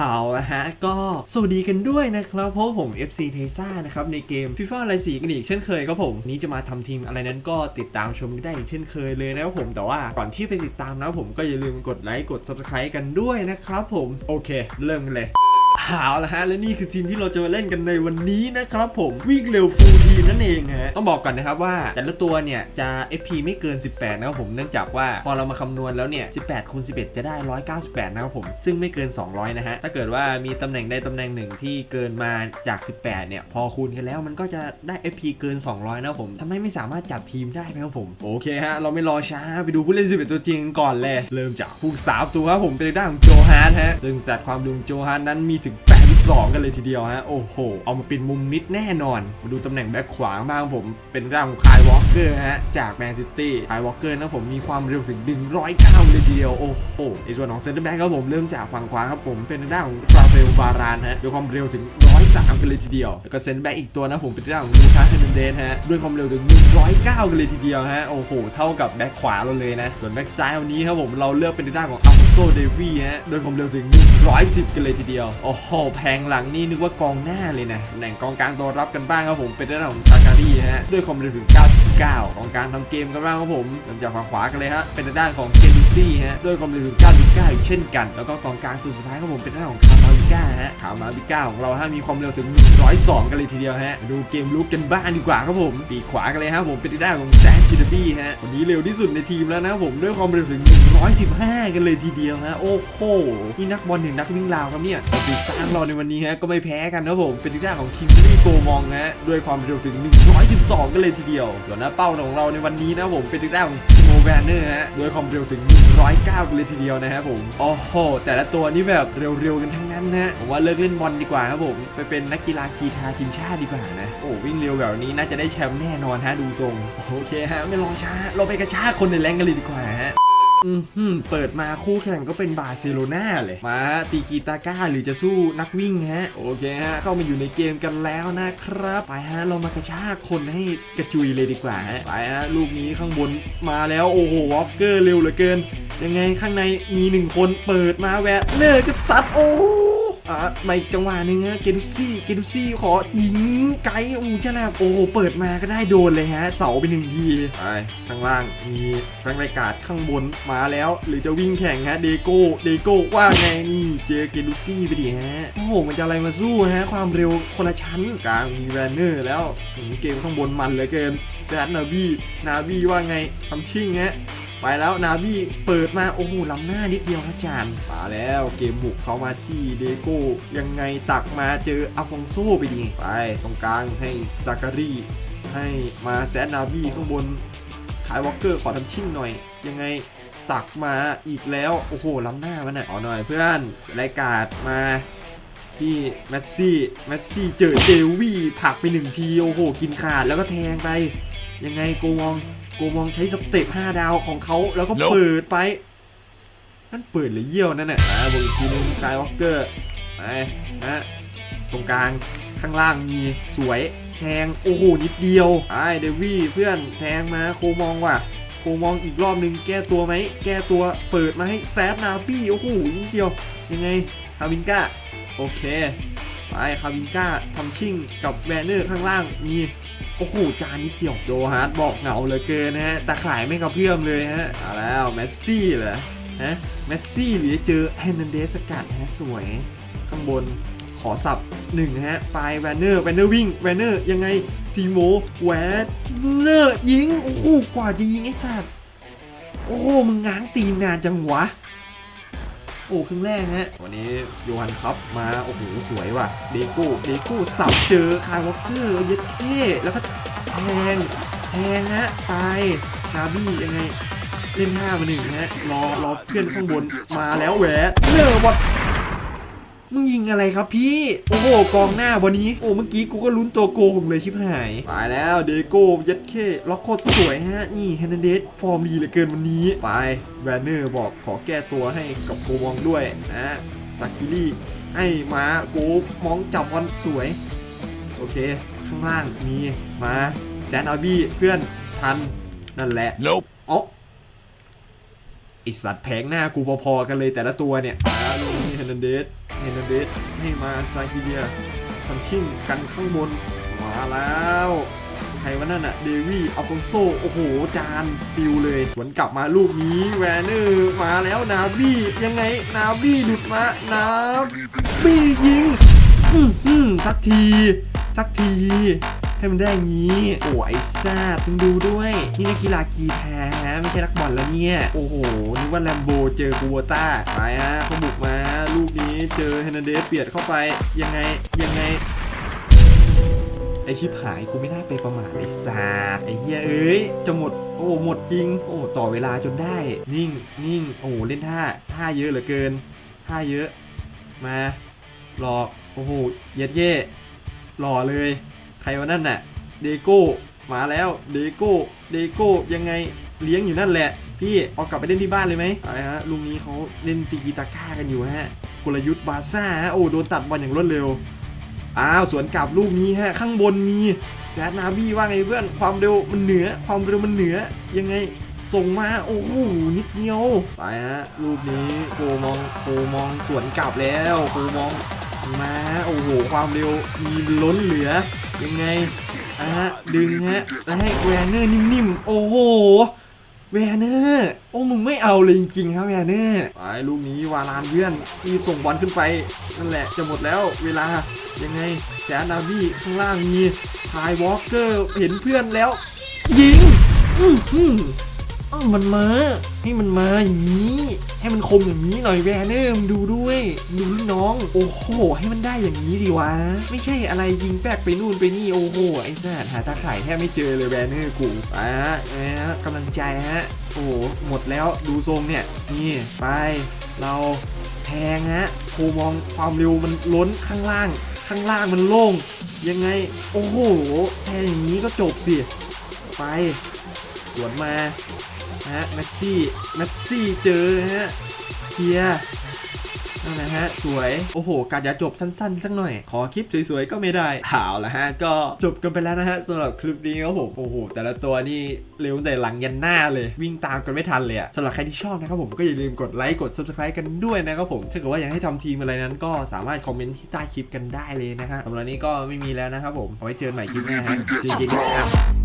เอาละฮะ ก็สวัสดีกันด้วยนะครับเพราะผม FC t e s a นะครับ ในเกม FIFA อะไรสีกันอีกเช่นเคยครับผม นี้จะมาทำทีมอะไรนั้นก็ติดตามชมได้อีกเช่นเคยเลยนะครับผมแต่ว่าก่อนที่ไปติดตามนะผมก็อย่าลืมกดไลค์กด Subscribe กันด้วยนะครับผมโอเค เริ่มกันเลย เอาละฮะ และนี่คือทีมที่เราจะมาเล่นกันในวันนี้นะครับผมวิ่งเร็วฟูลทีมนั่นเองฮะต้องบอกก่อนนะครับว่าแต่ละตัวเนี่ยจะ FP ไม่เกิน 18 นะครับผมเนื่องจากว่าพอเรามาคำนวณแล้วเนี่ย 18คูณ11 จะได้ 198 นะครับผม ซึ่งไม่เกิน 200 นะฮะ ถ้าเกิดว่ามีตำแหน่งใดตำแหน่งหนึ่งที่เกินมาจาก 18 เนี่ย พอคูณกันแล้วมันก็จะได้ FP เกิน 200 นะครับผมทำให้ไม่สามารถจัดทีมได้นะครับผมโอเคฮะเราไม่รอช้าไปดูผู้เล่น 11 ตัวจริงก่อนเลย เริ่มจากผู้สาวตัวครับผมเป็นด้านของโจฮาร์ดฮะซึ่งสัดความดุงโจฮาร์ดนั้นมีถึง 2 กันเลยทีเดียวฮะ โอ้โห เอามาเป็นมุมมิดแน่นอน มาดูตำแหน่งแบ็คขวาบ้างผมเป็นร่างของคายวอลเกอร์ฮะ จากแมนซิตี้คายวอลเกอร์นะผมมีความเร็วถึง 109 เลยทีเดียว โอ้โหในส่วนของเซนเตอร์แบ็คครับผมเริ่มจากฝั่งขวาครับผมเป็นร่างของฟราเฟลบารานฮะด้วยความเร็วถึง 103 กันเลยทีเดียว แล้วก็เซนเตอร์แบ็คอีกตัวนะผมเป็นร่างของลูคัสเฮนเดนฮะด้วยความเร็วถึง 109 กันเลยทีเดียวฮะโอ้โหเท่ากับแบ็คขวาเราเลยนะส่วนแบ็คซ้ายวันนี้ครับผมเราเลือกเป็นด้านของอัล ซเดวีฮะ โดยผมเร็วถึง 110 กันเลยทีเดียว โอ้โห แพงหลังนี่นึกว่ากองหน้าเลยนะ แหน่งกองกลางตัวรับกันบ้างครับผม เป็นด้านของซาการีฮะ ด้วยความเร็วถึง 99กองกลางทำเกมกันบ้างครับผมเริ่มจากฝั่งขวากันเลยฮะเป็นด้านของเกลูซี่ฮะด้วยความเร็วถึง99อีกเช่นกัน แล้วก็กองกลางตัวสุดท้ายครับผมเป็นด้านของคามาบิก้าฮะคาร์มาบิก้าของเราฮะมีความเร็วถึง 102 กันเลยทีเดียวฮะมาดูเกมลุกกันบ้างดีกว่าครับผมปีกขวากันเลยฮะผมเป็นด้านของแซนชิดบี้ฮะคนนี้เร็วที่สุดในทีมแล้วนะครับผมด้วยความเร็วถึง 115 กันเลยทีเดียวฮะโอ้โหนี่นักบอลถึงนักวิ่งราวครับเนี่ยปีกซ้างเราในวันนี้ฮะก็ไม่แพ้กันนะผมเป็นด้านของคิงลี่โกมองฮะด้วยความเร็วถึง 112 กันเลยทีเดียวส่วนหน้าเป้าของเราในวันนี้นะผมเป็นด้านของโมแวนเนอร์ฮะด้วยความเร็วถึง 109กันเลยทีเดียวนะครับผมโอ้โหแต่ละตัวนี่แบบเร็วๆกันทั้งนั้นนะผมว่าเลิกเล่นบอลดีกว่าครับผมไปเป็นนักกีฬากีฬาทีมชาติดีกว่านะโอ้วิ่งเร็วแบบนี้น่าจะได้แชมป์แน่นอนฮะดูทรงโอเคฮะไม่รอช้าเราไปกระชากคนในแรงกันเลยดีกว่าฮะ เปิดมาคู่แข่งก็เป็นบาร์เซโลนาเลย มาตีกีตาก้าหรือจะสู้นักวิ่งฮะ โอเคฮะ เข้ามาอยู่ในเกมกันแล้วนะครับ ไปฮะ เรามากระชากคนให้กระจุยเลยดีกว่าฮะ ไปฮะ ลูกนี้ข้างบนมาแล้ว โอ้โหวอล์กเกอร์เร็วเหลือเกิน ยังไงข้างในมีหนึ่งคนเปิดมาแวะเลิกกับซัดโอ้ อะมาอีกจังหวะหนึ่งฮะเกดุซี่เกดุซี่ขอยิงไกลอู้ชนะโอ้โหเปิดมาก็ได้โดนเลยฮะ เสาไปหนึ่งทีไปข้างล่างมีแฟรงค์ไรกาดข้างบนมาแล้ว หรือจะวิ่งแข่งฮะเดโก้เดโก้ว่าไงนี่เจอเกดุซี่ไปดิฮะโอ้โหมันจะอะไรมาสู้ฮะ ความเร็วคนละชั้นกลางมีแวนเนอร์แล้วหืมเกมข้างบนมันเหลือเกินแซดนาบี้นาบี้ว่าไงทำชิ่งฮะ ไปแล้วนาบี้เปิดมาโอ้โหล้ำหน้านิดเดียวครับจานมาแล้วเกมบุกเขามาที่เดโก้ยังไงตักมาเจออาฟองโซไปดีไปตรงกลางให้ซาการีให้มาแซดนาบี้ข้างบนขายวอลเกอร์ขอทำชิ่งหน่อย ยังไงตักมาอีกแล้ว โอ้โหล้ำหน้ามันน่ะเอหน่อยเพื่อนรายการมาที่แมสซี่แมสซี่เจอเดวี่ผักไปหนึ่งที โอ้โห กินขาดแล้วก็แทงไป ยังไงโกมอง กมองใช้สเต็ป5ดาวของเขาแล้วก็ Nope เปิดไป นั่นเปิดหรือเยี่ยวนั่นน่ะอ่าบวกอีกทีนึงกายวอลเกอร์ไปนะตรงกลางข้างล่างมีสวยแทงโอ้โหนิดเดียวไอ้เดวี่เพื่อนแทงมาโคมองว่ะโคมองอีกรอบนึงแก้ตัวไหมแก้ตัวเปิดมาให้แซดนาบี้โอ้โหนิดเดียว ยังไงคาวินก้าโอเคไปคาวินก้าทำชิ่งกับแวนเนอร์ข้างล่างมี โอ้โหจานนิดเดียวโจฮาร์ดบอกเหงาเหลือเกินนะฮะแต่ขายไม่กระเพื่อมเลยฮะเอาแล้วแมสซี่เหรอฮะแมสซี่หรือเจอแฮนนันเดสกัดฮะสวย ข้างบนขอสับหนึ่งฮะไปแวนเนอร์แวนเนอร์วิ่งแวนเนอร์ยังไงทีโมแวนเนอร์ยิงโอ้โหกว่าจะยิงไอ้สัตว์โอ้โหมึงง้างตีนนานจังวะ โอ้ครึ่งแรกฮะวันนี้โยฮันครับมา โอ้โห สวยว่ะดีกู้ดีกู้สับเจอคาร์วอเกอร์เย็ดเท่แล้วก็แทงแทงฮะตายนาบี้ยังไงเล่นห้ามาหนึ่งฮะรอรอเพื่อนข้างบนมาแล้วแหวะเนอร์บอล มึงยิงอะไรครับพี่ โอ้โหกองหน้าวันนี้ โอ้เมื่อกี้กูก็ลุ้นตัวโกงเลยชิบหาย ตายแล้วเดโก้เย็ดเท่ล็อกโคตรสวยฮะ นี่เฮนเดสฟอร์มดีเหลือเกินวันนี้ ไปแวนเนอร์บอกขอแก้ตัวให้กับโกมองด้วยนะซากิลี่ให้มาโกมองจับบอลสวย โอเค ข้างล่างมีมาแซนอาบี้เพื่อนทันนั่นแหละ Nope. อ๋อไอสัตว์แผงหน้ากูพอๆกันเลยแต่ละตัวเนี่ยอ่าลูก นี้เฮนนันเดสเฮนันเดสให้มาซากิเบียทำชิ่งกันข้างบน มาแล้ว ใครวะนั่นอะเดวี่อัลฟองโซ โอ้โห จานปิวเลยสวนกลับมาลูกนี้ แวนเนอร์มาแล้วนาบี้ยังไงนาบี้หลุดมานาบี้ยิง อื้อหือสักที สักที ให้มันได้งี้ โอ้ไอ้ซาดมึงดูด้วย นี่นักกีฬากีแท้ไม่ใช่นักบอลแล้วเนี่ย โอ้โห นึกว่าแลมโบเจอกูวต้าไปฮะเขาบุกมา ลูกนี้เจอเฮนเดสเปียดเข้าไป ยังไง ยังไงไอชิบหายกูไม่น่าไปประมาทไอ้สัตว์ไอ้เหี้ยเอ้ยจะหมดโอ้หมดจริง โอ้ต่อเวลาจนได้ นิ่งนิ่งโอ้เล่นท่าท่าเยอะเหลือเกินท่าเยอะ มาหลอกโอ้โหเย็ดเย่หล่อเลย รวะนั่นน่ะเดโก้มาแล้วเดโก้เดโก้ยังไงเลี้ยงอยู่นั่นแหละ พี่เอากลับไปเล่นที่บ้านเลยไหมไปฮะลุงนี้เขาเล่นตีกีตาก้ากันอยู่ฮะกลยุทธ์บาซ่าฮะโอ้โดนตัดบอลอย่างรวดเร็วอ้าวสวนกลับลูกนี้ฮะข้างบนมีแซดนาบี้ว่าไงเพื่อนความเร็วมันเหนือความเร็วมันเหนือยังไงส่งมาโอ้โหนิดเดียวไปฮะลูกนี้โคมองโคมองสวนกลับแล้วโคมอง มาโอ้โหความเร็วมีล้นเหลือ ยังไงอะฮะดึงฮะแล้วให้แวนเนอร์นิ่มๆโอ้โหแวนเนอร์โอ้มึงไม่เอาเลยจริงๆครับแวนเนอร์ไปลูกนี้วาลานเพื่อนรีบส่งบอลขึ้นไปนั่นแหละจะหมดแล้วเวลายังไงแสนนาบี้ข้างล่างมีทายวอล์กเกอร์เห็นเพื่อนแล้ว ยิง อื้ อหืออมันมาให้มันมาอย่างนี้ ให้มันคมอย่างนี้หน่อยแวนเนอร์มดูด้วยดูรุ่นน้อง โอ้โห ให้มันได้อย่างนี้สิวะ ไม่ใช่อะไรยิงแป๊กไปนู่นไปนี่โอ้โหไอ้สัสหาตาข่ายแทบไม่เจอเลยแวนเนอร์กูไปฮะนะฮะกำลังใจฮะโอ้โหหมดแล้วดูทรงเนี่ยนี่ไป เราแทงฮะโคมองความเร็วมันล้นข้างล่าง ข้างล่างมันโล่งยังไง โอ้โห แทงอย่างนี้ก็จบสิ ไป สวนมา ฮะแม็กซี่แม็กซี่เจอนะฮะเคลียร์นั่นนะฮะสวย โอ้โหการจะจบสั้นๆ สักหน่อย ขอคลิปสวยๆ ก็ไม่ได้ข่าวล้วฮะ ก็จบกันไปแล้วนะฮะสำหรับคลิปนี้ครับผมโอ้โห แต่ละตัวนี่เร็วแต่หลังยันหน้าเลย วิ่งตามกันไม่ทันเลยสำหรับใครที่ชอบนะครับผมก็อย่าลืมกดไลค์กด subscribe กันด้วยนะครับผมถ้าเกิดว่าอยากให้ทำทีมอะไรนั้น ก็สามารถคอมเมนต์ที่ใต้คลิปกันได้เลยนะฮะสำหรับนี้ก็ไม่มีแล้วนะครับผมเอาไว้เจอกันใหม่คลิปหน้าฮะจริงๆครับ